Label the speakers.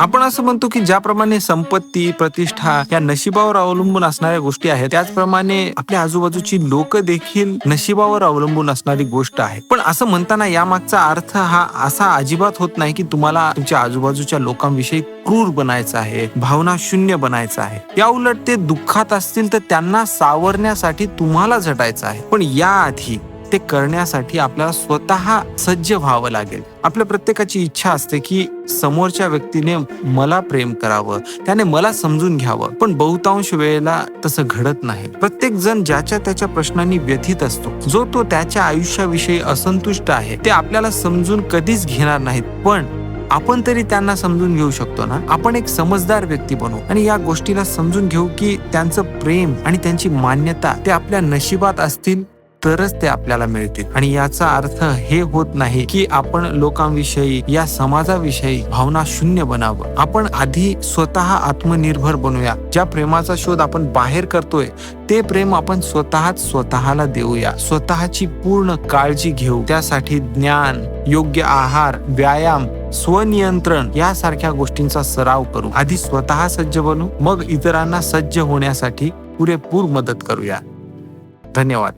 Speaker 1: आपण असं म्हणतो की ज्याप्रमाणे संपत्ती प्रतिष्ठा या नशिबावर अवलंबून असणाऱ्या गोष्टी आहेत त्याचप्रमाणे आपल्या आजूबाजूची लोक देखील नशिबावर अवलंबून असणारी गोष्ट आहे. पण असं म्हणताना यामागचा अर्थ हा असा अजिबात होत नाही की तुम्हाला तुमच्या आजूबाजूच्या लोकांविषयी क्रूर बनायचं आहे भावना शून्य बनायचं आहे. या उलट ते दुःखात असतील तर त्यांना सावरण्यासाठी तुम्हाला झटायचं आहे. पण याआधी ते करण्यासाठी आपल्याला स्वतः सज्ज व्हावं लागेल. आपल्या प्रत्येकाची इच्छा असते की समोरच्या व्यक्तीने मला प्रेम करावं त्याने मला समजून घ्यावं. पण बहुतांश वेळेला तसं घडत नाही. प्रत्येक जण ज्याच्या त्याच्या प्रश्नांनी व्यथित असतो. जो तो त्याच्या आयुष्याविषयी असंतुष्ट आहे ते आपल्याला समजून कधीच घेणार नाहीत. पण आपण तरी त्यांना समजून घेऊ शकतो ना? आपण एक समजदार व्यक्ती बनू आणि या गोष्टीला समजून घेऊ की त्यांचं प्रेम आणि त्यांची मान्यता ते आपल्या नशिबात असतील तरच ते आपल्याला मिळतील. आणि याचा अर्थ हे होत नाही की आपण लोकांविषयी या समाजाविषयी भावना शून्य बनावं. आपण आधी स्वतः आत्मनिर्भर बनूया. ज्या प्रेमाचा शोध आपण बाहेर करतोय ते प्रेम आपण स्वतःच स्वतःला देऊया. स्वतःची पूर्ण काळजी घेऊ. त्यासाठी ज्ञान योग्य आहार व्यायाम स्वनियंत्रण यासारख्या गोष्टींचा सराव करू. आधी स्वतः सज्ज बनू. मग इतरांना सज्ज होण्यासाठी पुरेपूर मदत करूया. धन्यवाद.